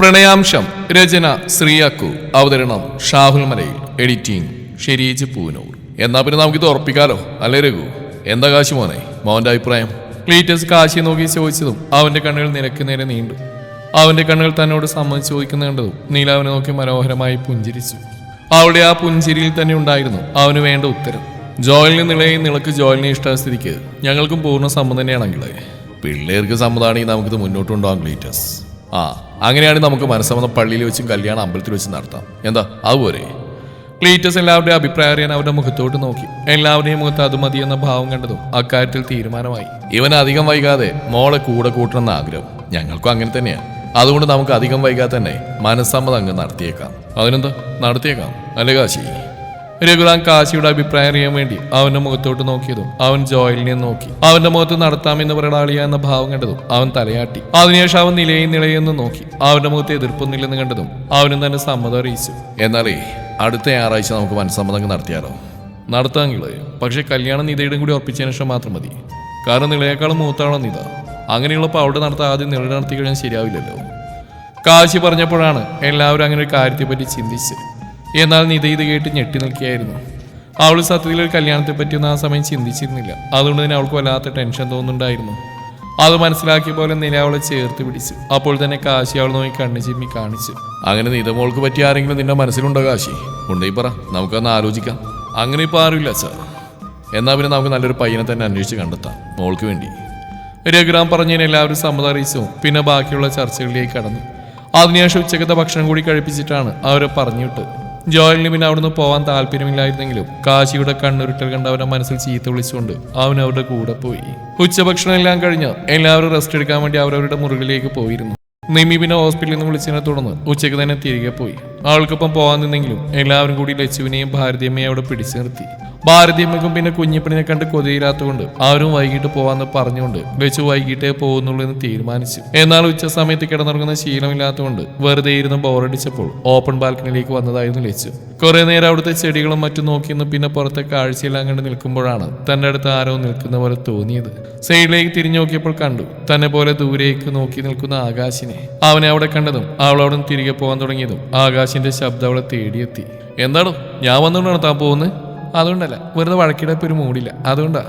പ്രണയാംശം രചന ശ്രീയാക്കു. അവതരണം ഷാഹുൽ മലയിൽ. എഡിറ്റിംഗ് ഷെരീജ് പൂനൂർ. എന്നാ പിന്നെ നമുക്കിത് ഉറപ്പിക്കാലോ? അല്ലേ രഘു? എന്താ കാശി മോനെ? മോന്റെ അഭിപ്രായം? ക്ലീറ്റസ് കാശി നോക്കി ചോദിച്ചതും അവന്റെ കണ്ണുകൾ നിനക്ക് നേരെ നീണ്ടു. അവന്റെ കണ്ണുകൾ തന്നോട് സമ്മതിച്ച് ചോദിക്കുന്ന കണ്ടതും നീല നോക്കി മനോഹരമായി പുഞ്ചിരിച്ചു. അവളുടെ ആ പുഞ്ചിരിയിൽ തന്നെ ഉണ്ടായിരുന്നു അവന് വേണ്ട ഉത്തരം. ജോയലിന് നിളയും നിളക്ക് ജോയലിനെ ഇഷ്ടാസ്ഥിതിക്ക് ഞങ്ങൾക്കും പൂർണ സമ്മതം തന്നെയാണെങ്കിലേ പിള്ളേർക്ക് സമ്മതമാണെങ്കിൽ നമുക്കിത് മുന്നോട്ട് കൊണ്ടുപോകാം ക്ലീറ്റസ്. ആ അങ്ങനെയാണെങ്കിൽ നമുക്ക് മനസ്സമ്മതം പള്ളിയിൽ വെച്ചും കല്യാണം അമ്പലത്തിൽ വെച്ചും നടത്താം. എന്താ? അതുപോലെ ക്ലീറ്റസ് എല്ലാവരുടെയും അഭിപ്രായം അറിയാൻ അവരുടെ മുഖത്തോട്ട് നോക്കി. എല്ലാവരുടെയും മുഖത്ത് അത് മതി എന്ന ഭാവം കണ്ടതും അക്കാര്യത്തിൽ തീരുമാനമായി. ഇവൻ അധികം വൈകാതെ മോളെ കൂടെ കൂട്ടണമെന്ന ആഗ്രഹം ഞങ്ങൾക്കും അങ്ങനെ തന്നെയാണ് അതുകൊണ്ട് നമുക്ക് അധികം വൈകാതെ തന്നെ മനസ്സമ്മതം അങ്ങ് നടത്തിയേക്കാം. അതിനെന്താ? നടത്തിയേക്കാം. അല്ലേ കാശി? രഘുറാം കാശിയുടെ അഭിപ്രായം അറിയാൻ വേണ്ടി അവന്റെ മുഖത്തോട്ട് നോക്കിയതും അവൻ ജോയലിനെ നോക്കി. അവന്റെ മുഖത്ത് നടത്താമെന്ന് പറയടാളിയ എന്ന ഭാവം കണ്ടതും അവൻ തലയാട്ടി. അതിനുശേഷം അവൻ നിലയും നിലയെന്ന് നോക്കി. അവന്റെ മുഖത്ത് എതിർപ്പൊന്നില്ലെന്ന് കണ്ടതും അവനും തന്നെ സമ്മതം അറിയിച്ചു. എന്നാലേ അടുത്ത ഞായറാഴ്ച നമുക്ക് മനസ്സമ്മതം നടത്തിയാലോ? നടത്താമെങ്കിലേ പക്ഷെ കല്യാണം നിതയുടെയും കൂടി ഉറപ്പിച്ചതിന് ശേഷം മാത്രം മതി. കാരണം നിളയേക്കാളും മൂത്താണോ നിത. അങ്ങനെയുള്ളപ്പോൾ അവിടെ നടത്താൻ ആദ്യം നില നടത്തി കഴിഞ്ഞാൽ ശരിയാവില്ലല്ലോ. കാശി പറഞ്ഞപ്പോഴാണ് എല്ലാവരും അങ്ങനെ ഒരു കാര്യത്തെപ്പറ്റി ചിന്തിച്ച് എന്നാൽ നിത ഇത് കേട്ട് ഞെട്ടി നിൽക്കുകയായിരുന്നു. അവൾ സത്യത്തിൽ ഒരു കല്യാണത്തെ പറ്റിയൊന്നും ആ സമയം ചിന്തിച്ചിരുന്നില്ല. അതുകൊണ്ട് തന്നെ അവൾക്ക് വല്ലാത്ത ടെൻഷൻ തോന്നുന്നുണ്ടായിരുന്നു. അത് മനസ്സിലാക്കിയ പോലെ നില അവളെ ചേർത്ത് പിടിച്ചു. അപ്പോൾ തന്നെ കാശി അവൾ നോക്കി കണ്ണു ചിമ്മി കാണിച്ചു. അങ്ങനെ നിത മോൾക്ക് പറ്റിയ ആരെങ്കിലും നിന്റെ മനസ്സിലുണ്ടോ കാശി? ഉണ്ടേ പറ. നമുക്കൊന്ന് ആലോചിക്കാം. അങ്ങനെ ഇപ്പോൾ ആരുമില്ല സാർ എന്നാൽ പിന്നെ നമുക്ക് നല്ലൊരു പയ്യനെ തന്നെ അന്വേഷിച്ച് കണ്ടെത്താം. മോൾക്ക് വേണ്ടി. രഘുറാം പറഞ്ഞതിന് എല്ലാവരും സമ്മതം അറിയിച്ചു. പിന്നെ ബാക്കിയുള്ള ചർച്ചകളിലേക്ക് കടന്നു. അതിനുശേഷം ഉച്ചക്കത്തെ ഭക്ഷണം കൂടി കഴിപ്പിച്ചിട്ടാണ് അവരെ പറഞ്ഞുവിട്ട് ജോയലിന് പിന്നെ അവിടുന്ന് പോകാൻ താല്പര്യമില്ലായിരുന്നെങ്കിലും കാശിയുടെ കണ്ണുരുട്ടൽ കണ്ട് അവരുടെ മനസ്സിൽ ചീത്ത വിളിച്ചുകൊണ്ട് അവൻ അവരുടെ കൂടെ പോയി. ഉച്ചഭക്ഷണം എല്ലാം കഴിഞ്ഞ് എല്ലാവരും റെസ്റ്റ് എടുക്കാൻ വേണ്ടി അവരവരുടെ മുറികളിലേക്ക് പോയിരുന്നു. നിമി പിന്നെ ഹോസ്പിറ്റലിൽ നിന്ന് വിളിച്ചതിനെ തുടർന്ന് ഉച്ചയ്ക്ക് തന്നെ തിരികെ പോയി. അവൾക്കൊപ്പം പോകാൻ നിന്നെങ്കിലും എല്ലാവരും കൂടി ലച്ചുവിനെയും ഭാരതിയമ്മയും അവിടെ പിടിച്ചു നിർത്തി. ഭാരതിയമ്മയ്ക്കും പിന്നെ കുഞ്ഞിപ്പണിനെ കണ്ട് കൊതിയില്ലാത്തതുകൊണ്ട് ആരും വൈകിട്ട് പോവാന്ന് പറഞ്ഞുകൊണ്ട് ലച്ചു വൈകിട്ടേ പോകുന്നുള്ളൂ എന്ന് തീരുമാനിച്ചു. എന്നാൽ ഉച്ച സമയത്ത് കിടന്നുറങ്ങുന്ന ശീലമില്ലാത്തതുകൊണ്ട് വെറുതെ ഇരുന്ന് ബോറടിച്ചപ്പോൾ ഓപ്പൺ ബാൽക്കണിയിലേക്ക് വന്നതായിരുന്നു ലച്ചു. കുറെ നേരം അവിടുത്തെ ചെടികളും മറ്റും നോക്കിയെന്ന് പിന്നെ പുറത്തെ കാഴ്ചയെല്ലാം കണ്ട് നിൽക്കുമ്പോഴാണ് തന്റെ അടുത്ത് ആരോ നിൽക്കുന്ന പോലെ തോന്നിയത്. സൈഡിലേക്ക് തിരിഞ്ഞു നോക്കിയപ്പോൾ കണ്ടു തന്നെ പോലെ ദൂരേക്ക് നോക്കി നിൽക്കുന്ന ആകാശിനെ. അവനെ അവിടെ കണ്ടതും അവൾ തിരികെ പോകാൻ തുടങ്ങിയതും ആകാശിന്റെ ശബ്ദം അവളെ തേടിയെത്തി. എന്താണോ? ഞാൻ വന്നുകൊണ്ടാണ് താൻ പോകുന്നത്? അതുകൊണ്ടല്ല വെറുതെ വഴക്കിടപ്പ് ഒരു മൂടില്ല. അതുകൊണ്ടാ.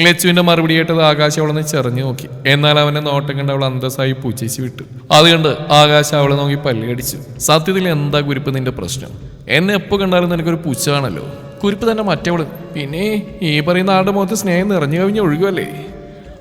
ലച്ചുവിന്റെ മറുപടി കേട്ടത് ആകാശ് അവളെ ചെറിഞ്ഞു നോക്കി. എന്നാൽ അവനെ നോട്ടം കണ്ട് അവൾ അന്തസ്സായി പൂച്ചേച്ച് വിട്ടു. അതുകൊണ്ട് ആകാശ് അവളെ നോക്കി പല്ല് കടിച്ചു സത്യത്തിൽ എന്താ കുരിപ്പ് നിന്റെ പ്രശ്നം? എന്നെ എപ്പോ കണ്ടാലും നിനക്കൊരു പുച്ഛമാണല്ലോ. കുരിപ്പ് തന്നെ മറ്റവൾ. പിന്നെ ഈ പറയുന്ന ആളുടെ മുഖത്ത് സ്നേഹം നിറഞ്ഞു കവിഞ്ഞ് ഒഴുകുമല്ലേ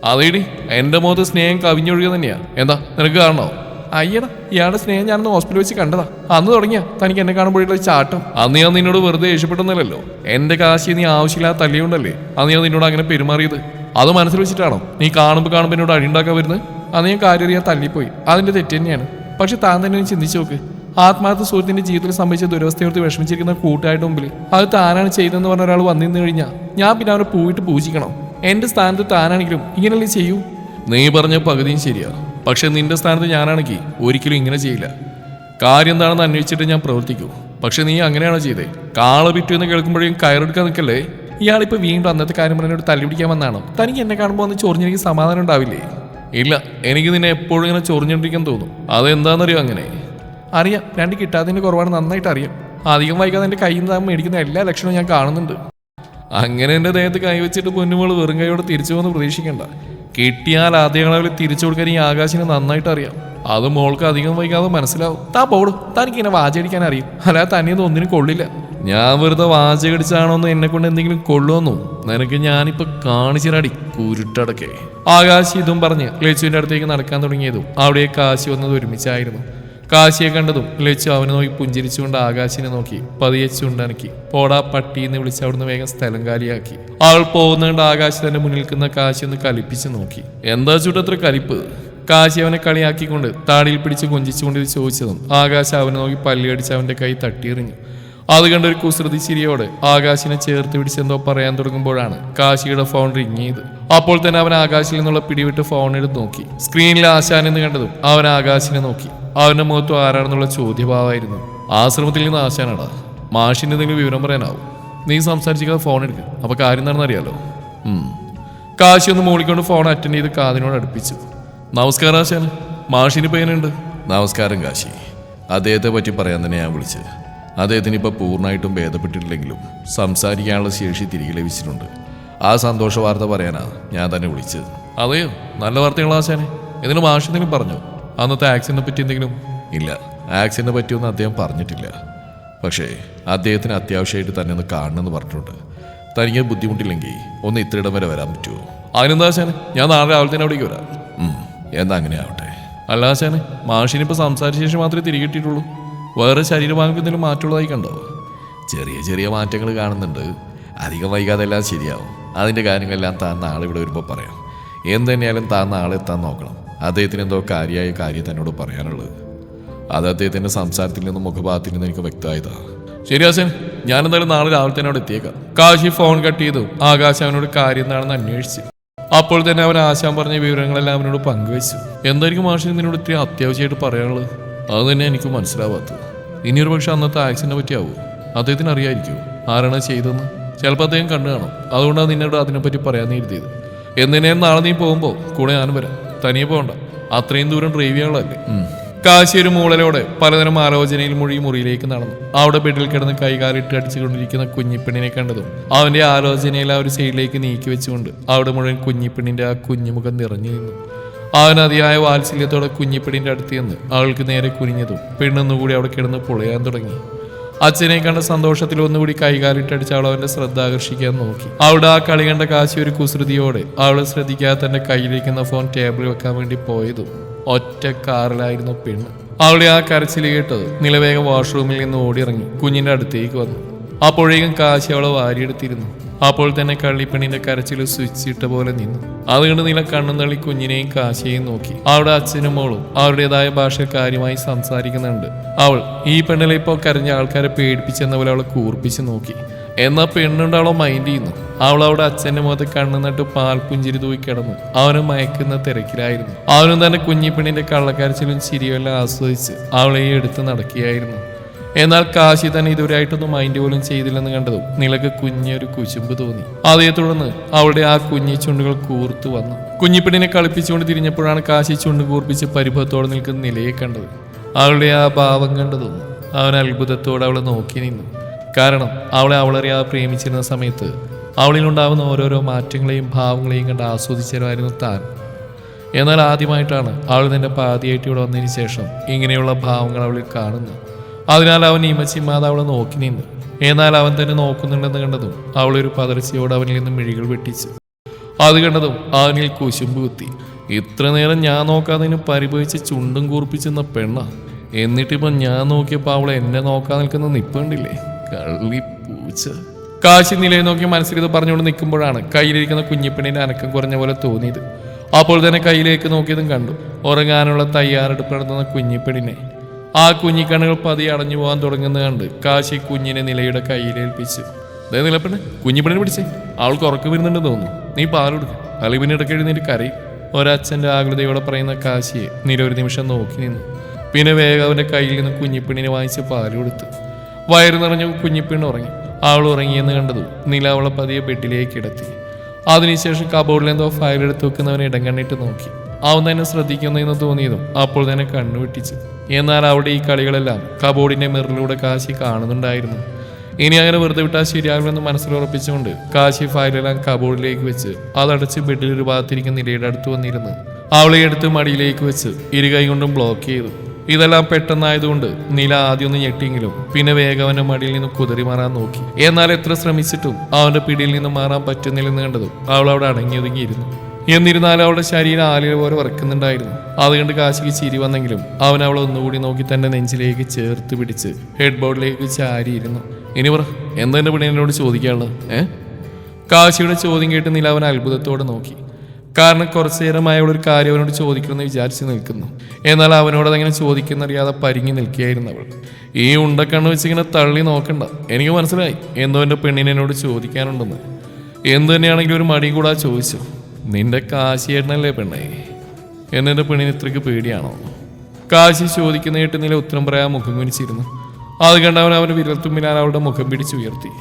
അതേടി എന്റെ മുഖത്ത് സ്നേഹം കവിഞ്ഞൊഴുകുക തന്നെയാ. എന്താ നിനക്ക് കാണണോ? അയ്യടാ ഇയാളുടെ സ്നേഹം ഞാനൊന്ന് ഹോസ്പിറ്റലിൽ വെച്ച് കണ്ടതാ. അന്ന് തുടങ്ങിയ തനിക്ക് എന്നെ കാണുമ്പോഴുള്ള ചാട്ടം. അന്ന് ഞാൻ നിന്നോട് വെറുതെ ദേഷ്യപ്പെടുന്നില്ലല്ലോ എന്റെ കാശി നീ ആവശ്യമില്ലാത്ത തല്ലിയുണ്ടല്ലേ അന്ന് ഞാൻ നിന്നോട് അങ്ങനെ പെരുമാറിയത്? അത് മനസ്സിൽ വെച്ചിട്ടാണോ? നീ കാണുമ്പോൾ കാണുമ്പോൾ എന്നോട് അടിയുണ്ടാക്കാൻ വരുന്നത്? അന്ന് ഞാൻ കാര്യം അറിയാൻ തല്ലിപ്പോയി അതിന്റെ തെറ്റ് തന്നെയാണ്. പക്ഷെ താൻ തന്നെ ചിന്തിച്ചു നോക്ക്. ആത്മാർത്ഥ സുഹൃത്തിന്റെ ജീവിതത്തിൽ സംഭവിച്ച ദുരവസ്ഥയോർത്ത് വിഷമിച്ചിരിക്കുന്ന കൂട്ടായിട്ട് മുമ്പിൽ അത് താനാണ് ചെയ്തതെന്ന് പറഞ്ഞ ഒരാൾ വന്നിരുന്നു കഴിഞ്ഞാൽ ഞാൻ പിന്നെ അവനെ പൂവിട്ട് പൂജിക്കണം. എന്റെ സ്ഥാനത്ത് താനാണെങ്കിലും ഇങ്ങനെയല്ലേ ചെയ്യൂ? നീ പറഞ്ഞ പകുതിയും ശരിയാ. പക്ഷെ നിന്റെ സ്ഥാനത്ത് ഞാനാണെങ്കിൽ ഒരിക്കലും ഇങ്ങനെ ചെയ്യില്ല. കാര്യം എന്താണെന്ന് അന്വേഷിച്ചിട്ട് ഞാൻ പ്രവർത്തിക്കൂ. പക്ഷെ നീ അങ്ങനെയാണോ ചെയ്തേ? കാള വിറ്റു എന്ന് കേൾക്കുമ്പോഴേക്കും കയറെടുക്കാൻ നിൽക്കല്ലേ? ഇയാളിപ്പോൾ വീണ്ടും അന്നത്തെ കാര്യം പറഞ്ഞോട് തല്ലി പിടിക്കാൻ വന്നാണ്? തനിക്ക് എന്നെ കാണുമ്പോൾ ഒന്ന് ചൊറിഞ്ഞെനിക്ക് സമാധാനം ഉണ്ടാവില്ലേ? ഇല്ല എനിക്ക് നിന്നെ എപ്പോഴും ഇങ്ങനെ ചൊറിഞ്ഞിട്ടിരിക്കാൻ തോന്നും. അതെന്താണെന്നറിയോ അങ്ങനെ? അറിയാം രണ്ട് കിട്ടാത്തതിന്റെ കുറവാണ് നന്നായിട്ട് അറിയാം. അധികം വൈകാതെ എന്റെ കയ്യിൽ നിന്ന് മേടിക്കുന്ന എല്ലാ ലക്ഷണവും ഞാൻ കാണുന്നുണ്ട്. അങ്ങനെ എന്റെ ദേഹത്ത് കൈവച്ചിട്ട് പൊന്നുമോൾ വെറും കൈയോടെ തിരിച്ചു പോകുന്ന പ്രതീക്ഷിക്കണ്ട. കിട്ടിയാൽ ആദ്യങ്ങളവിൽ തിരിച്ചു കൊടുക്കാൻ ഈ ആകാശിനെ നന്നായിട്ട് അറിയാം. അത് മോൾക്ക് അധികം വൈകാതെ മനസ്സിലാവും. താ പോടും. തനിക്ക് ഇങ്ങനെ വാചടിക്കാൻ അറിയും. അല്ലാതെ തന്നെയൊന്നും ഒന്നിനും കൊള്ളില്ല. ഞാൻ വെറുതെ വാചകടിച്ചാണോന്ന് എന്നെ കൊണ്ട് എന്തെങ്കിലും കൊള്ളുമെന്നോ? നിനക്ക് ഞാനിപ്പോ കാണിച്ചിരടി കുരുട്ടടക്കേ. ആകാശ് ഇതും പറഞ്ഞ് ലച്ചുവിന്റെ അടുത്തേക്ക് നടക്കാൻ തുടങ്ങിയതും അവിടെ കാശി വന്നത് ഒരുമിച്ചായിരുന്നു. കാശിയെ കണ്ടതും ലച്ചു അവനെ നോക്കി പുഞ്ചിരിച്ചുകൊണ്ട് ആകാശിനെ നോക്കി പതിയെ ചുണ്ടനക്കി. പോടാ പട്ടി എന്ന് വിളിച്ച് അവിടുന്ന് വേഗം സ്ഥലം കാലിയാക്കി. അവൾ പോകുന്നതുകൊണ്ട് ആകാശ് തന്റെ മുന്നിൽ നിൽക്കുന്ന കാശി ഒന്ന് കലിപ്പിച്ച് നോക്കി. എന്താ ചൂട്ടത്ര കലിപ്പ്? കാശി അവനെ കളിയാക്കിക്കൊണ്ട് താടിയിൽ പിടിച്ച് കൊഞ്ചിച്ചുകൊണ്ട് ചോദിച്ചതും ആകാശ് അവനെ നോക്കി പല്ലിയടിച്ച് അവന്റെ കൈ തട്ടിയെറിഞ്ഞു. അത് കണ്ട ഒരു കുസൃതി ചിരിയോടെ ആകാശിനെ ചേർത്ത് പിടിച്ച് എന്തോ പറയാൻ തുടങ്ങുമ്പോഴാണ് കാശിയുടെ ഫോൺ റിങ് ചെയ്ത് അപ്പോൾ തന്നെ അവൻ ആകാശിൽ നിന്നുള്ള പിടിവിട്ട് ഫോൺ എടുത്ത് നോക്കി. സ്ക്രീനിൽ ആശാൻ എന്ന് കണ്ടതും അവൻ ആകാശിനെ നോക്കി. അവന്റെ മുഖത്തും ആരാണെന്നുള്ള ചോദ്യഭാവമായിരുന്നു ആശ്രമത്തിൽ നിന്ന് ആശാനാടാ. മാഷിന് എന്തെങ്കിലും വിവരം പറയാനാവും. നീ സംസാരിച്ചിട്ട് ഫോൺ എടുക്കുക അപ്പൊ കാര്യം എന്താണെന്ന് അറിയാലോ കാശി ഒന്ന് മൂളിക്കൊണ്ട് ഫോൺ അറ്റൻഡ് ചെയ്ത് കാതിനോട് അടുപ്പിച്ചു. നമസ്കാരം ആശാൻ. മാഷിന് പേനുണ്ട് നമസ്കാരം കാശി. അദ്ദേഹത്തെ പറ്റി പറയാൻ തന്നെ ഞാൻ വിളിച്ചത്. അദ്ദേഹത്തിന് ഇപ്പോൾ പൂർണമായിട്ടും ഭേദപ്പെട്ടിട്ടില്ലെങ്കിലും സംസാരിക്കാനുള്ള ശേഷി തിരികെ ലഭിച്ചിട്ടുണ്ട്. ആ സന്തോഷ വാർത്ത പറയാനാണ് ഞാൻ തന്നെ വിളിച്ചത്. അതെയോ നല്ല വാർത്തയുള്ള ആശാനെ. എന്തെങ്കിലും എന്തെങ്കിലും പറഞ്ഞോ. അന്നത്തെ ആക്സിഡന്റിനെ പറ്റി എന്തെങ്കിലും? ഇല്ല ആക്സിഡന്റിനെ പറ്റിയൊന്നും അദ്ദേഹം പറഞ്ഞിട്ടില്ല. പക്ഷേ അദ്ദേഹത്തിന് അത്യാവശ്യമായിട്ട് തന്നെ ഒന്ന് കാണണമെന്ന് പറഞ്ഞിട്ടുണ്ട്. തനിക്ക് ബുദ്ധിമുട്ടില്ലെങ്കിൽ ഒന്ന് ഇത്രയിടം വരെ വരാൻ പറ്റുമോ? അതിനെന്താ ആശാനെ? ഞാൻ നാളെ രാവിലെ തന്നെ അവിടേക്ക് വരാം. എന്നാ അങ്ങനെ ആവട്ടെ? അല്ല ആശാനെ മാഷിനിപ്പോൾ സംസാരിച്ച ശേഷം മാത്രമേ തിരികെ കിട്ടിയിട്ടുള്ളൂ. വേറെ ശരീരഭാഗങ്ങൾക്ക് എന്തെങ്കിലും മാറ്റമുള്ളതായി കണ്ടോ? ചെറിയ ചെറിയ മാറ്റങ്ങൾ കാണുന്നുണ്ട്. അധികം വൈകാതെ എല്ലാം ശരിയാവും. അതിന്റെ കാര്യങ്ങളെല്ലാം താൻ നാളെ ഇവിടെ വരുമ്പോൾ പറയാം. എന്ത് തന്നെയാലും താൻ നാളെ എത്താൻ നോക്കണം. അദ്ദേഹത്തിന് എന്തോ കാര്യമായ കാര്യം തന്നോട് പറയാനുള്ളത്. അത് അദ്ദേഹത്തിന്റെ സംസാരത്തിൽ നിന്നും മുഖഭാഗത്തിൽ നിന്നും എനിക്ക് വ്യക്തമായതാണ് ശരി ഹസൻ. ഞാൻ എന്തായാലും നാളെ രാവിലെ തന്നെ അവിടെ എത്തിയേക്കാം. കാശി ഫോൺ കട്ട് ചെയ്തു. ആകാശ് അവനോട് കാര്യം എന്താണെന്ന് അന്വേഷിച്ചു. അപ്പോൾ തന്നെ അവൻ ആശാൻ പറഞ്ഞ വിവരങ്ങളെല്ലാം അവനോട് പങ്കുവച്ചു. എന്തായിരിക്കും മാഷിന് നിന്നോട് ഇത്രയും അത്യാവശ്യമായിട്ട് പറയാനുള്ളത്? അത് തന്നെ എനിക്ക് മനസ്സിലാവാത്തത്. ഇനിയൊരു പക്ഷെ അന്നത്തെ ആക്സിഡന്റ് പറ്റിയാവോ. അദ്ദേഹത്തിന് അറിയായിരിക്കുമോ ആരാണ് ചെയ്തതെന്ന്? ചിലപ്പോൾ അദ്ദേഹം കണ്ടു കാണും. അതുകൊണ്ടാണ് നിന്നോട് അതിനെപ്പറ്റി പറയാൻ എഴുതിയത് എന്തിനേം നാളെ നീ പോകുമ്പോൾ കൂടെ ഞാനും വരാം. തനിയെ പോകണ്ട. അത്രയും ദൂരം ഡ്രൈവ് ചെയ്യാനുള്ളതല്ലേ? കാശി ഒരു മൂളലോടെ പലതരം ആലോചനയിൽ മുഴി മുറിയിലേക്ക് നടന്നു. അവിടെ ബെഡിൽ കിടന്ന് കൈകാലിട്ട് അടിച്ചുകൊണ്ടിരിക്കുന്ന കുഞ്ഞിപ്പെണ്ണിനെ കണ്ടതും അവന്റെ ആലോചനയിൽ ആ ഒരു സൈഡിലേക്ക് നീക്കി വെച്ചുകൊണ്ട് അവിടെ മുഴുവൻ കുഞ്ഞിപ്പെണ്ണിന്റെ ആ കുഞ്ഞുമുഖം നിറഞ്ഞു നിന്നു. അവൻ അതിയായ വാത്സല്യത്തോടെ കുഞ്ഞിപ്പെണ്ണിന്റെ അടുത്ത് ചെന്ന് അവൾക്ക് നേരെ കുനിഞ്ഞതും പെണ്ണൊന്നുകൂടി അവിടെ കിടന്ന് പൊളയാൻ തുടങ്ങി. അച്ഛനെ കണ്ട സന്തോഷത്തിൽ ഒന്നുകൂടി കൈകാലിട്ടടിച്ച് അവൾ അവന്റെ ശ്രദ്ധ ആകർഷിക്കാൻ നോക്കി. അവിടെ ആ കളി കണ്ട കാശി ഒരു കുസൃതിയോടെ അവൾ ശ്രദ്ധിക്കാതെ തന്റെ കയ്യിലിരിക്കുന്ന ഫോൺ ടേബിളിൽ വെക്കാൻ വേണ്ടി പോയതും ഒറ്റ കാറിലായിരുന്നു പെണ്ണ്. അവളുടെ ആ കരച്ചിൽ കേട്ടത് നിലവേഗം വാഷ്റൂമിൽ നിന്ന് ഓടിയിറങ്ങി കുഞ്ഞിന്റെ അടുത്തേക്ക് വന്നു. അപ്പോഴേക്കും കാശി അവളെ വാരിയെടുത്തിരുന്നു. അപ്പോൾ തന്നെ കള്ളിപ്പണിന്റെ കരച്ചിൽ സ്വിച്ച് ഇട്ട പോലെ നിന്നു. അതുകൊണ്ട് നില കണ്ണും തള്ളി കുഞ്ഞിനെയും കാശിയെയും നോക്കി. അവിടെ അച്ഛനും മോളും അവരുടേതായ ഭാഷ കാര്യമായി സംസാരിക്കുന്നുണ്ട്. അവൾ ഈ പെണ്ണിലെ ഇപ്പോൾ കരഞ്ഞ ആൾക്കാരെ പേടിപ്പിച്ചെന്ന പോലെ അവളെ കൂർപ്പിച്ച് നോക്കി. എന്നാ പെണ്ണുണ്ട് അവളെ മൈൻഡ് ചെയ്യുന്നു. അവൾ അവിടെ അച്ഛന്റെ മുഖത്ത് കണ്ണു നട്ട് പാൽ പുഞ്ചിരി തൂക്കി കിടന്നു. അവനെ മയക്കുന്ന തിരക്കിലായിരുന്നു. അവനും തന്നെ കുഞ്ഞിപ്പെണ്ണിന്റെ കള്ളക്കരച്ചിലും ചിരിയെല്ലാം ആസ്വദിച്ച് അവളെ എടുത്ത് നടക്കുകയായിരുന്നു. എന്നാൽ കാശി തന്നെ ഇതുവരെയായിട്ടൊന്നും മൈൻഡ് പോലും ചെയ്തില്ലെന്ന് കണ്ടതും നിലയ്ക്ക് കുഞ്ഞൊരു കുശുമ്പ് തോന്നി. അതേ തുടർന്ന് അവളുടെ ആ കുഞ്ഞി ചുണ്ടുകൾ കൂർത്തു വന്നു. കുഞ്ഞിപ്പെണ്ണിനെ കളിപ്പിച്ചുകൊണ്ട് തിരിഞ്ഞപ്പോഴാണ് കാശി ചുണ്ട് കൂർപ്പിച്ച് പരിഭവത്തോടെ നിൽക്കുന്ന നിലയെ കണ്ടത്. അവളുടെ ആ ഭാവം കണ്ടതും അവൻ അത്ഭുതത്തോടെ അവളെ നോക്കി നിന്നു. കാരണം അവളെ അവളറിയാതെ പ്രേമിച്ചിരുന്ന സമയത്ത് അവളിലുണ്ടാവുന്ന ഓരോരോ മാറ്റങ്ങളെയും ഭാവങ്ങളെയും കണ്ട് ആസ്വദിച്ചവരായിരുന്നു താൻ. എന്നാൽ ആദ്യമായിട്ടാണ് അവൾ നിന്റെ പാതിയായിട്ട് ഇവിടെ വന്നതിന് ശേഷം ഇങ്ങനെയുള്ള ഭാവങ്ങൾ അവളിൽ കാണുന്നു അതിനാൽ അവൻ ഇമച്ചി മാതാവളെ നോക്കി നിന്നു. എന്നാൽ അവൻ തന്നെ നോക്കുന്നുണ്ടെന്ന് കണ്ടതും അവളൊരു പതർച്ചയോട് അവനിൽ നിന്ന് മിഴികൾ വെട്ടിച്ചു. അത് കണ്ടതും അവനിൽ കുശുമ്പ് കുത്തി. ഇത്ര നേരം ഞാൻ നോക്കാതിന് പരിഭവിച്ച് ചുണ്ടും കൂർപ്പിച്ചെന്ന പെണ്ണ. എന്നിട്ടിപ്പോ ഞാൻ നോക്കിയപ്പോ അവളെ എന്നെ നോക്കാൻ നിൽക്കുന്ന നിപ്പുണ്ടില്ലേ? കള്ളി പൂച്ച. കാശി നിലയെ നോക്കി മനസ്സിലിത് പറഞ്ഞുകൊണ്ട് നിൽക്കുമ്പോഴാണ് കയ്യിലിരിക്കുന്ന കുഞ്ഞിപ്പണിന്റെ അനക്കം കുറഞ്ഞ പോലെ തോന്നിയത്. അപ്പോൾ തന്നെ കയ്യിലേക്ക് നോക്കിയതും കണ്ടു. ഉറങ്ങാനുള്ള തയ്യാറെടുപ്പ് നടത്തുന്ന കുഞ്ഞിപ്പെണ്ണിനെ. ആ കുഞ്ഞിക്കണ്ണുകൾ പതിയെ അടഞ്ഞു പോകാൻ തുടങ്ങുന്നത് കണ്ട് കാശി കുഞ്ഞിനെ നിലയുടെ കയ്യിലേൽപ്പിച്ചു ദേ നിലപ്പെണ്ണ് കുഞ്ഞിപ്പെണ്ണിനെ പിടിച്ചേ. ആൾക്ക് ഉറക്കം വരുന്നുണ്ടെന്ന് തോന്നുന്നു. നീ പാൽ കൊടുക്കും. അല്ലെങ്കിൽ പിന്നെ ഇടയ്ക്ക് എഴുന്നേറ്റ് കരയും. ഒരച്ഛന്റെ ആകൃതയോടെ പറയുന്ന കാശിയെ നില ഒരു നിമിഷം നോക്കി നിന്നു. പിന്നെ വേഗം അവന്റെ കയ്യിൽ നിന്ന് കുഞ്ഞിപ്പെണ്ണിനെ വാങ്ങിച്ച് പാൽ കൊടുത്തു. വയറ് നിറഞ്ഞ കുഞ്ഞിപ്പെണ്ണ് ഉറങ്ങി. അവൾ ഉറങ്ങിയെന്ന് കണ്ടത് നില അവളെ പതിയെ ബെഡിലേക്ക് കിടത്തി. അതിനുശേഷം കബോർഡിൽ എന്തോ ഫയൽ എടുത്ത് വെക്കുന്നവനെ ഇടം കണ്ണിട്ട് നോക്കി. അവൻ തന്നെ ശ്രദ്ധിക്കുന്നതെന്ന് തോന്നിയതും അപ്പോൾ തന്നെ കണ്ണു വെട്ടിച്ച്. എന്നാൽ അവിടെ ഈ കളികളെല്ലാം കബോർഡിന്റെ മിറിലൂടെ കാശി കാണുന്നുണ്ടായിരുന്നു. ഇനി അങ്ങനെ വെറുതെ വിട്ടാൽ ശരിയാകുമെന്ന് മനസ്സിൽ ഉറപ്പിച്ചുകൊണ്ട് കാശി ഫയലെല്ലാം കബോർഡിലേക്ക് വെച്ച് അതടച്ച് ബെഡിൽ ഒരു ഭാഗത്തിരിക്കുന്ന നിലയുടെ അടുത്ത് വന്നിരുന്നു. അവളെ എടുത്ത് മടിയിലേക്ക് വെച്ച് ഇരു കൈ കൊണ്ടും ബ്ലോക്ക് ചെയ്തു. ഇതെല്ലാം പെട്ടെന്നായതുകൊണ്ട് നില ആദ്യം ഒന്ന് ഞെട്ടിയെങ്കിലും പിന്നെ വേഗം അവന്റെ മടിയിൽ നിന്ന് കുതിറി മാറാൻ നോക്കി. എന്നാൽ എത്ര ശ്രമിച്ചിട്ടും അവന്റെ പിടിയിൽ നിന്ന് മാറാൻ പറ്റുന്നില്ലെന്ന് കണ്ടതും അവൾ അവിടെ അടങ്ങി ഒതുങ്ങിയിരുന്നു എന്നിരുന്നാലും അവളുടെ ശരീരം ആലില പോലെ വറക്കുന്നുണ്ടായിരുന്നു. അതുകൊണ്ട് കാശിക്ക് ചിരി വന്നെങ്കിലും അവൻ അവളെ ഒന്നുകൂടി നോക്കി തന്റെ നെഞ്ചിലേക്ക് ചേർത്ത് പിടിച്ച് ഹെഡ് ബോർഡിലേക്ക് ചാരിയിരുന്നു. ഇനി പറ എന്താ എന്റെ എന്നോട് ചോദിക്കാനുള്ളത്? ഏ? കാശിയുടെ ചോദ്യം കേട്ട് നില അവൻ അത്ഭുതത്തോടെ നോക്കി. കാരണം കുറച്ചു നേരമായി അവളൊരു കാര്യം അവനോട് ചോദിക്കണമെന്ന് വിചാരിച്ചു നിൽക്കുന്നു. എന്നാൽ അവനോട് അതങ്ങനെ ചോദിക്കുന്നറിയാതെ പരിങ്ങി നിൽക്കുകയായിരുന്നു അവൾ. ഈ ഉണ്ടക്കണ്ണ് വെച്ചിങ്ങനെ തള്ളി നോക്കണ്ട. എനിക്ക് മനസ്സിലായി എന്തോ എന്റെ പെണ്ണിനെ എന്നോട് ചോദിക്കാനുണ്ടെന്ന്. എന്തു തന്നെയാണെങ്കിലും ഒരു മടി കൂടാ ചോദിച്ചു. നിന്റെ കാശിയേട്ടനല്ലേ പെണ്ണേ? എന്നെ പെണ്ണിന് ഇത്രയ്ക്ക് പേടിയാണോ? കാശി ചോദിക്കുന്ന കേട്ട് നില ഉത്തരം പറയാൻ മുഖം കുനിച്ചിരുന്നു അത് കണ്ടവൻ അവന് വിരൽത്തുമ്പിനാൽ അവളുടെ മുഖം പിടിച്ചുയർത്തി.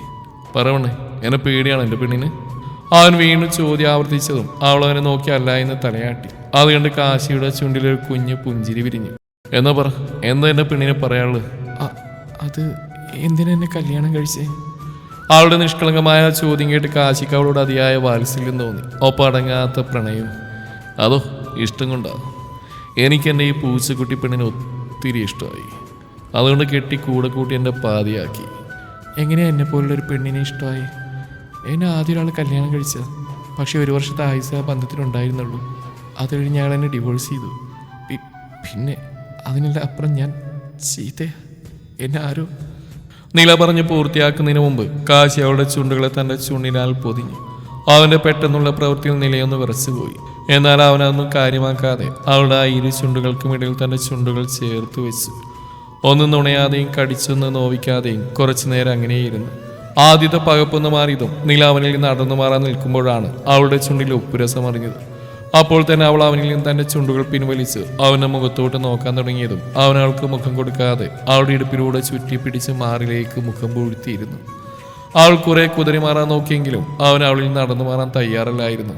പറവണേ എന്നെ പേടിയാണ് എന്റെ പെണ്ണിന്? അവൻ വീണ്ടും ചോദ്യം ആവർത്തിച്ചതും അവൾ അവനെ നോക്കി എന്ന് തലയാട്ടി. അത് കണ്ട് കാശിയുടെ ചുണ്ടിലൊരു കുഞ്ഞ് പുഞ്ചിരി വിരിഞ്ഞു. എന്നാ പറ എന്താ എന്റെ പെണ്ണിനെ പറയാനുള്ളത്? അത് എന്തിനെന്നെ കല്യാണം കഴിച്ചേ? അവളുടെ നിഷ്കളങ്കമായ ചോദ്യം കേട്ട് കാശിക്ക് അവളോട് അതിയായ വാത്സല്യം തോന്നി. ഒപ്പം അടങ്ങാത്ത പ്രണയവും അതോ ഇഷ്ടം കൊണ്ടാ? എനിക്ക് എന്റെ ഈ പൂച്ചക്കുട്ടി പെണ്ണിനെ ഒത്തിരി ഇഷ്ടമായി. അതുകൊണ്ട് കെട്ടി കൂടെ കൂട്ടി എന്റെ പാതിയാക്കി. എങ്ങനെയാ എന്നെ പോലുള്ള ഒരു പെണ്ണിനെ ഇഷ്ടമായി? എന്നെ ആദ്യ ഒരാൾ കല്യാണം കഴിച്ച പക്ഷെ ഒരു വർഷത്തെ ആയുസ് ആ ബന്ധത്തിനുണ്ടായിരുന്നുള്ളൂ അത് കഴിഞ്ഞ് അയാൾ എന്നെ ഡിവോഴ്സ് ചെയ്തു. പിന്നെ അതിനെല്ലാം അപ്പുറം ഞാൻ ചീത്ത എന്നെ ആരോ നില പറഞ്ഞ് പൂർത്തിയാക്കുന്നതിന് മുമ്പ് കാശി അവളുടെ ചുണ്ടുകളെ തന്റെ ചുണ്ടിനാൽ പൊതിഞ്ഞു. അവന്റെ പെട്ടെന്നുള്ള പ്രവൃത്തിയിൽ നിലയൊന്ന് വിറച്ചുപോയി. എന്നാൽ അവനതൊന്നും കാര്യമാക്കാതെ അവളുടെ ആ ഇരു ചുണ്ടുകൾക്കും ഇടയിൽ തന്റെ ചുണ്ടുകൾ ചേർത്ത് വെച്ചു. ഒന്നും നുണയാതെയും കടിച്ചൊന്ന് നോവിക്കാതെയും കുറച്ചു നേരം അങ്ങനെയിരുന്നു ആദ്യത്തെ പകപ്പൊന്ന് മാറിയതും നില അവനിൽ നടന്നു മാറാൻ നിൽക്കുമ്പോഴാണ് അവളുടെ ചുണ്ടിൽ ഉപ്പുരസം അറിഞ്ഞത് അപ്പോൾ തന്നെ അവൾ അവനിൽ നിന്ന് തന്റെ ചുണ്ടുകൾ പിൻവലിച്ച് അവന്റെ മുഖത്തോട്ട് നോക്കാൻ തുടങ്ങിയതും അവൻ അവൾക്ക് മുഖം കൊടുക്കാതെ അവളുടെ ഇടുപ്പിലൂടെ ചുറ്റി പിടിച്ച് മാറിലേക്ക് മുഖം പൂഴ്ത്തിയിരുന്നു. അവൾ കുറെ കുതിരി മാറാൻ നോക്കിയെങ്കിലും അവൻ അവളിൽ നടന്നു മാറാൻ തയ്യാറല്ലായിരുന്നു.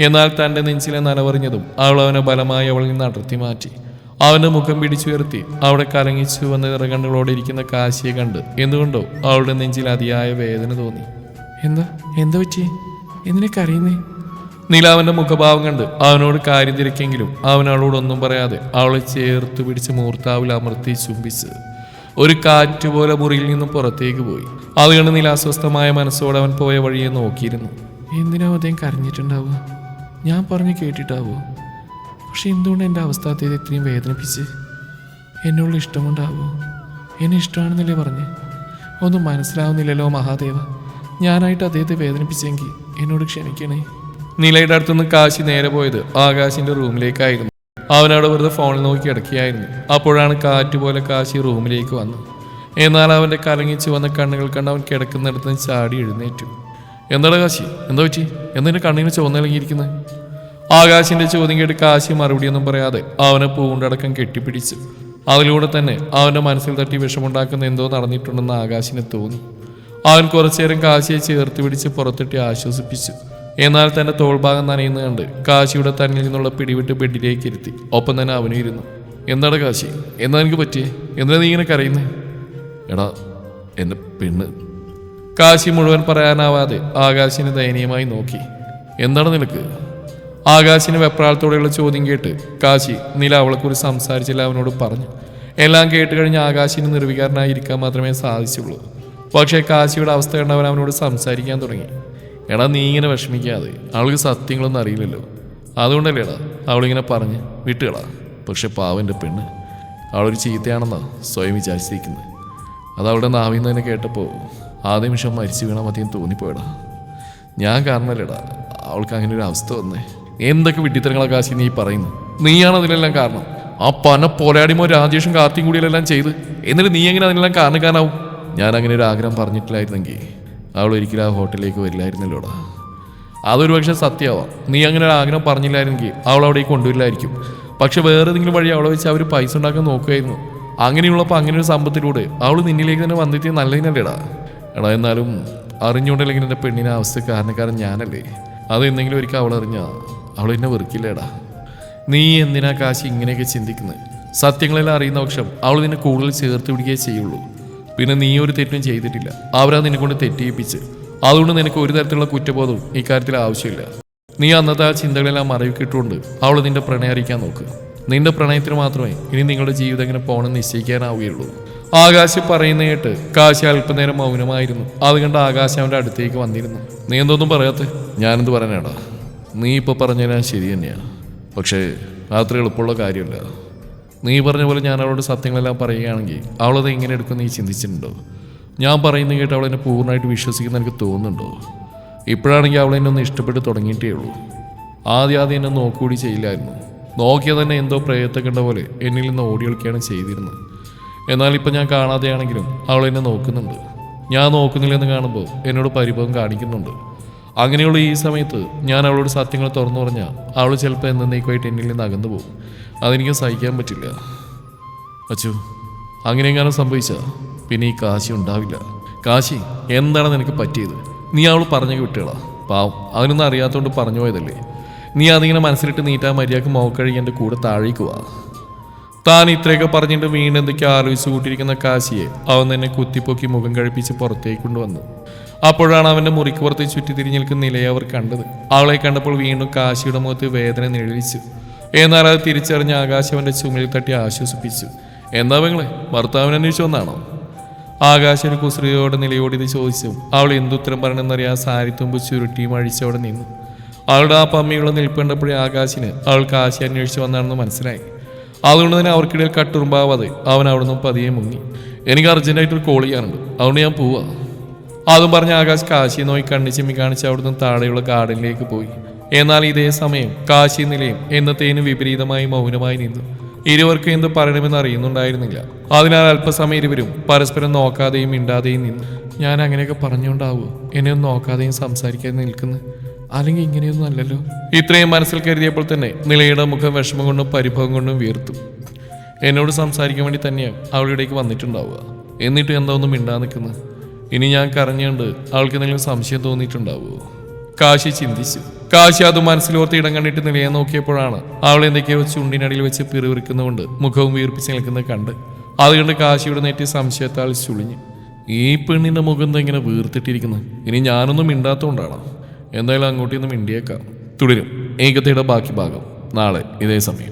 എന്നാൽ തന്റെ നെഞ്ചിലെ നനവറിഞ്ഞതും അവൾ അവനെ ബലമായി അവളിൽ നിന്ന് അടർത്തി മാറ്റി. അവന്റെ മുഖം പിടിച്ചുയർത്തി അവിടെ കലങ്ങിച്ചു വന്ന ഇറകണ്ണുകളോടെ ഇരിക്കുന്ന കാശിയെ കണ്ട് എന്തുകൊണ്ടോ അവളുടെ നെഞ്ചിൽ അതിയായ വേദന തോന്നി. എന്താ? എന്താ പറ്റി എന്തിനെ കരയുന്നേ? നിലാവന്റെ മുഖഭാവം കണ്ട് അവനോട് കാര്യം തിരക്കെങ്കിലും അവൻ അവളോടൊന്നും പറയാതെ അവളെ ചേർത്ത് പിടിച്ച് മൂർത്താവിൽ അമർത്തി ചുംബിച്ച് ഒരു കാറ്റ് പോലെ മുറിയിൽ നിന്നും പുറത്തേക്ക് പോയി. അത് കണ്ട് നീലാസ്വസ്ഥമായ മനസ്സോടെ അവൻ പോയ വഴിയെ നോക്കിയിരുന്നു. എന്തിനാ അദ്ദേഹം കരഞ്ഞിട്ടുണ്ടാവുക? ഞാൻ പറഞ്ഞു കേട്ടിട്ടാവോ? പക്ഷെ എന്തുകൊണ്ട് എന്റെ അവസ്ഥ അദ്ദേഹത്തെ ഇത്രയും വേദനിപ്പിച്ച്? എന്നോട് ഇഷ്ടമുണ്ടാവോ എന്നെ ഇഷ്ടമാണെന്നല്ലേ പറഞ്ഞ്? ഒന്നും മനസ്സിലാവുന്നില്ലല്ലോ മഹാദേവ. ഞാനായിട്ട് അദ്ദേഹത്തെ വേദനിപ്പിച്ചെങ്കിൽ എന്നോട് ക്ഷമിക്കണേ. നിലയുടെ അടുത്തുനിന്ന് കാശി നേരെ പോയത് ആകാശിന്റെ റൂമിലേക്കായിരുന്നു. അവനവിടെ വെറുതെ ഫോണിൽ നോക്കി കിടക്കുകയായിരുന്നു. അപ്പോഴാണ് കാറ്റ് പോലെ കാശി റൂമിലേക്ക് വന്നു എന്നാൽ അവന്റെ കലങ്ങിച്ചു വന്ന കണ്ണുകൾ കണ്ട് അവൻ കിടക്കുന്നിടത്ത് നിന്ന് ചാടി എഴുന്നേറ്റു. എന്താണ് കാശി? എന്താ പറ്റി? എന്തിന്റെ കണ്ണിന് ചുവന്നിളങ്ങിയിരിക്കുന്നത് ആകാശിന്റെ ചോദ്യം കേട്ട് കാശി മറുപടിയൊന്നും പറയാതെ അവനെ പൂണ്ടടക്കം കെട്ടിപ്പിടിച്ചു. അതിലൂടെ തന്നെ അവന്റെ മനസ്സിൽ തട്ടി വിഷമുണ്ടാക്കുന്ന എന്തോ നടന്നിട്ടുണ്ടെന്ന് ആകാശിന് തോന്നി. അവൻ കുറച്ചേരം കാശിയെ ചേർത്ത് പിടിച്ച് പുറത്തിട്ട് ആശ്വസിപ്പിച്ചു. എന്നാൽ തന്റെ തോൾഭാഗം നനയുന്ന കാശിയുടെ തന്നിൽ നിന്നുള്ള പിടിവിട്ട് ബെഡിലേക്ക് ഇരുത്തി ഒപ്പം തന്നെ അവനും ഇരുന്നു. എന്താണ് കാശി? എന്താ എനിക്ക് പറ്റിയേ? എന്തിനാ നീ ഇങ്ങനെ കരയുന്നേ? എടാ എന്റെ പെണ്ണ്. കാശി മുഴുവൻ പറയാനാവാതെ ആകാശിനെ ദയനീയമായി നോക്കി. എന്താണ് നിനക്ക്? ആകാശിന് വെപ്രാളത്തോടെയുള്ള ചോദ്യം കേട്ട് കാശി നില അവളെക്കുറിച്ച് സംസാരിച്ചില്ല അവനോട് പറഞ്ഞു. എല്ലാം കേട്ട് കഴിഞ്ഞ് ആകാശിന് നിർവികാരനായി ഇരിക്കാൻ മാത്രമേ സാധിച്ചുള്ളൂ. പക്ഷേ കാശിയുടെ അവസ്ഥ കണ്ടവൻ അവനോട് സംസാരിക്കാൻ തുടങ്ങി. എടാ നീ ഇങ്ങനെ വിഷമിക്കാതെ. അവൾക്ക് സത്യങ്ങളൊന്നും അറിയില്ലല്ലോ. അതുകൊണ്ടല്ലേ എടാ അവളിങ്ങനെ പറഞ്ഞ് വിട്ടുകളാ. പക്ഷെ പാവന്റെ പെണ്ണ് അവളൊരു ചീത്തയാണെന്നാ സ്വയം വിചാരിച്ചിരിക്കുന്നത്. അത് അവളുടെ നാവിൽ നിന്ന് തന്നെ കേട്ടപ്പോൾ ആ നിമിഷം മരിച്ചു വീണാൽ മതിയെന്ന് തോന്നിപ്പോയടാ. ഞാൻ കാരണമല്ലേടാ അവൾക്ക് അങ്ങനെ ഒരു അവസ്ഥ വന്നേ. എന്തൊക്കെ വിട്ടിത്തരങ്ങളൊക്കെ കാശി നീ പറയുന്നു? നീയാണ് അതിനെല്ലാം കാരണം. ആ പന പോരാടിമോ രാജേഷും കാർത്തിയും കൂടിയെല്ലാം ചെയ്ത്? എന്നിട്ട് നീ എങ്ങനെ അതിനെല്ലാം കാരണക്കാരനാവും? ഞാൻ അങ്ങനെ ഒരു ആഗ്രഹം പറഞ്ഞിട്ടില്ലായിരുന്നെങ്കിൽ അവൾ ഒരിക്കലും ആ ഹോട്ടലിലേക്ക് വരില്ലായിരുന്നല്ലോടാ അതൊരു പക്ഷേ സത്യമാവാം. നീ അങ്ങനെ ഒരു ആഗ്രഹം പറഞ്ഞില്ലായിരുന്നെങ്കിൽ അവൾ അവിടേക്ക് കൊണ്ടുവരില്ലായിരിക്കും. പക്ഷെ വേറെ ഏതെങ്കിലും വഴി അവളെ വെച്ച് അവർ പൈസ ഉണ്ടാക്കാൻ നോക്കുമായിരുന്നു അങ്ങനെയുള്ളപ്പോൾ അങ്ങനെ ഒരു സമ്പത്തിലൂടെ അവൾ നിന്നിലേക്ക് തന്നെ വന്നെത്തിയത് നല്ലതിനല്ലേടാ. എടാ എന്നാലും അറിഞ്ഞുകൊണ്ടല്ലെങ്കിൽ എന്റെ പെണ്ണിനെ അവസ്ഥ കാരണക്കാരൻ ഞാനല്ലേ? അത് എന്തെങ്കിലും ഒരിക്കൽ അവൾ അറിഞ്ഞാ അവൾ എന്നെ വെറുക്കില്ലേടാ. നീ എന്തിനാ കാശി ഇങ്ങനെയൊക്കെ ചിന്തിക്കുന്നത് സത്യങ്ങളെല്ലാം അറിയുന്ന പക്ഷം അവൾ നിന്നെ കൂടുതൽ ചേർത്ത് പിടിക്കുകയേ ചെയ്യുള്ളൂ. പിന്നെ നീ ഒരു തെറ്റും ചെയ്തിട്ടില്ല. അവരാ നിന്നെ കൊണ്ട് തെറ്റിയിപ്പിച്ച്. അതുകൊണ്ട് നിനക്ക് ഒരു തരത്തിലുള്ള കുറ്റബോധവും ഇക്കാര്യത്തിൽ ആവശ്യമില്ല. നീ അന്നത്തെ ആ ചിന്തകളെല്ലാം മറവിക്കിട്ടുകൊണ്ട് അവൾ നിന്റെ പ്രണയം അറിയിക്കാൻ നോക്ക്. നിന്റെ പ്രണയത്തിന് മാത്രമേ ഇനി നിങ്ങളുടെ ജീവിതം എങ്ങനെ പോകണമെന്ന് നിശ്ചയിക്കാനാവുകയുള്ളൂ. ആകാശ് പറയുന്ന കേട്ട് കാശി അല്പനേരം മൗനമായിരുന്നു. അത് കണ്ട് ആകാശ് അവന്റെ അടുത്തേക്ക് വന്നിരുന്നു. നീ എന്തോന്നും പറയാത്ത? ഞാനെന്ത് പറയാനാടാ? നീ ഇപ്പോൾ പറഞ്ഞാൽ ശരി തന്നെയാണ് പക്ഷേ അത്ര എളുപ്പമുള്ള കാര്യമല്ല. നീ പറഞ്ഞ പോലെ ഞാൻ അവളോട് സത്യങ്ങളെല്ലാം പറയുകയാണെങ്കിൽ അവളത് എങ്ങനെ എടുക്കും നീ ചിന്തിച്ചിട്ടുണ്ടോ? ഞാൻ പറയുന്നത് കേട്ട് അവളെന്നെ പൂർണമായിട്ട് വിശ്വസിക്കുന്ന എനിക്ക് തോന്നുന്നുണ്ടോ? ഇപ്പോഴാണെങ്കിൽ അവൾ എന്നെ ഒന്ന് ഇഷ്ടപ്പെട്ട് തുടങ്ങിയിട്ടേ ഉള്ളൂ. ആദ്യം ആദ്യം എന്നെ നോക്കുകൂടി ചെയ്യില്ലായിരുന്നു. നോക്കിയാൽ തന്നെ എന്തോ പ്രയത്നം കണ്ട പോലെ എന്നിൽ നിന്ന് ഓടി കളിക്കുകയാണ് ചെയ്തിരുന്നത്. എന്നാൽ ഞാൻ കാണാതെയാണെങ്കിലും അവൾ എന്നെ നോക്കുന്നുണ്ട്. ഞാൻ നോക്കുന്നില്ലെന്ന് കാണുമ്പോൾ എന്നോട് പരിഭവം കാണിക്കുന്നുണ്ട്. അങ്ങനെയുള്ള ഈ സമയത്ത് ഞാൻ അവളോട് സത്യങ്ങൾ തുറന്നു പറഞ്ഞാൽ അവൾ ചിലപ്പോൾ എന്നേക്കുമായിട്ട് എന്നിൽ നിന്ന് അകന്നു പോകും. അതെനിക്ക് സഹിക്കാൻ പറ്റില്ല. അച്ചു അങ്ങനെ എങ്ങാനും സംഭവിച്ച പിന്നെ ഈ കാശി ഉണ്ടാവില്ല. കാശി എന്താണ് നിനക്ക് പറ്റിയത്? നീ അവൾ പറഞ്ഞു വിട്ടുകളാ പാവം അതിനൊന്നും അറിയാത്തതുകൊണ്ട് പറഞ്ഞു പോയതല്ലേ. നീ അതിങ്ങനെ മനസ്സിലിട്ട് നീറ്റാ മര്യാദയ്ക്ക് മോക്കഴുകി എന്റെ കൂടെ താഴേക്ക് താൻ ഇത്രയൊക്കെ പറഞ്ഞിട്ട് വീണ്ടും എന്തൊക്കെ ആലോചിച്ച് കൂട്ടിയിരിക്കുന്ന കാശിയെ അവൻ തന്നെ കുത്തിപ്പൊക്കി മുഖം കഴിപ്പിച്ച് പുറത്തേക്ക് കൊണ്ടുവന്നു. അപ്പോഴാണ് അവന്റെ മുറിക്ക് പുറത്ത് ചുറ്റിത്തിരിഞ്ഞ് നിൽക്കുന്ന നിലയെ അവർ കണ്ടത്. അവളെ കണ്ടപ്പോൾ വീണ്ടും കാശിയുടെ മുഖത്ത് വേദന നിഴലിച്ചു. എന്നാൽ അത് തിരിച്ചറിഞ്ഞ ആകാശ് അവന്റെ ചുമലിൽ തട്ടി ആശ്വസിപ്പിച്ചു. എന്താ പെങ്ങളെ ഭർത്താവിനെ അന്വേഷിച്ചു വന്നാണോ? ആകാശ് ഒരു കുസൃതിയോടെ നിലയോട് ഇത് ചോദിച്ചു. അവൾ എന്തുത്തരം പറയണമെന്നറിയാൻ സാരി തുമ്പ് ചുരുട്ടിയും അഴിച്ചവിടെ നിന്നു. അവളുടെ ആ പമ്മിയുള്ള നിൽപ്പ് കണ്ടപ്പോഴേ ആകാശിന് അവൾ കാശി അന്വേഷിച്ചു വന്നാണെന്ന് മനസ്സിലായി. അതുകൊണ്ട് തന്നെ അവർക്കിടയിൽ കട്ടുറുമ്പാവാതെ അവൻ അവിടുന്ന് പതിയെ മുങ്ങി. എനിക്ക് അർജന്റായിട്ട് ഒരു കോൾ ചെയ്യാനുണ്ട്. അതുകൊണ്ട് ഞാൻ പോവാ. അതും പറഞ്ഞ് ആകാശ് കാശി നോയി കണ്ണി ചിമ്മി കാണിച്ച് അവിടുന്ന് താഴെയുള്ള ഗാർഡനിലേക്ക് പോയി. എന്നാൽ ഇതേ സമയം കാശി നിലയും എന്നത്തേന് വിപരീതമായി മൗനമായി നിന്നു. ഇരുവർക്കും എന്ത് പറയണമെന്ന് അറിയുന്നുണ്ടായിരുന്നില്ല. അതിനാൽ അല്പസമയം ഇരുവരും പരസ്പരം നോക്കാതെയും മിണ്ടാതെയും നിന്നു. ഞാൻ അങ്ങനെയൊക്കെ പറഞ്ഞുകൊണ്ടാവൂ? എന്നെ ഒന്ന് നോക്കാതെയും സംസാരിക്കാതെ നിൽക്കുന്നു? അല്ലെങ്കിൽ ഇങ്ങനെയൊന്നും അല്ലല്ലോ? ഇത്രയും മനസ്സിൽ കരുതിയപ്പോൾ തന്നെ നിലയുടെ മുഖം വിഷമം കൊണ്ടും പരിഭവം കൊണ്ടും വീർത്തു. എന്നോട് സംസാരിക്കാൻ വേണ്ടി തന്നെയാണ് അവളിടേക്ക് വന്നിട്ടുണ്ടാവുക. എന്നിട്ട് എന്താ ഒന്നും മിണ്ടാ നിൽക്കുന്നത് ഇനി ഞാൻ കരഞ്ഞുകൊണ്ട് അവൾക്ക് എന്തെങ്കിലും സംശയം തോന്നിയിട്ടുണ്ടാവുമോ കാശി ചിന്തിച്ചു. കാശി അത് മനസ്സിലോർത്ത് ഇടം കണ്ടിട്ട് നിലയെ നോക്കിയപ്പോഴാണ് അവൾ എന്തൊക്കെയോ ചുണ്ടിനടിയിൽ വെച്ച് പിറുവിറുക്കുന്നതുകൊണ്ട് മുഖവും വീർപ്പിച്ച് നിൽക്കുന്നത് കണ്ട് അതുകൊണ്ട് കണ്ട് കാശിയുടെ നെറ്റി സംശയത്താൽ ചുളിഞ്ഞു. ഈ പെണ്ണിന്റെ മുഖം ഇങ്ങനെ വീർത്തിട്ടിരിക്കുന്നു ഇനി ഞാനൊന്നും മിണ്ടാത്തതുകൊണ്ടാണ് എന്തായാലും അങ്ങോട്ടൊന്നും മിണ്ടിയേക്കാം. തുടരും. ഏകതയുടെ ബാക്കി ഭാഗം. നാളെ ഇതേ സമയം.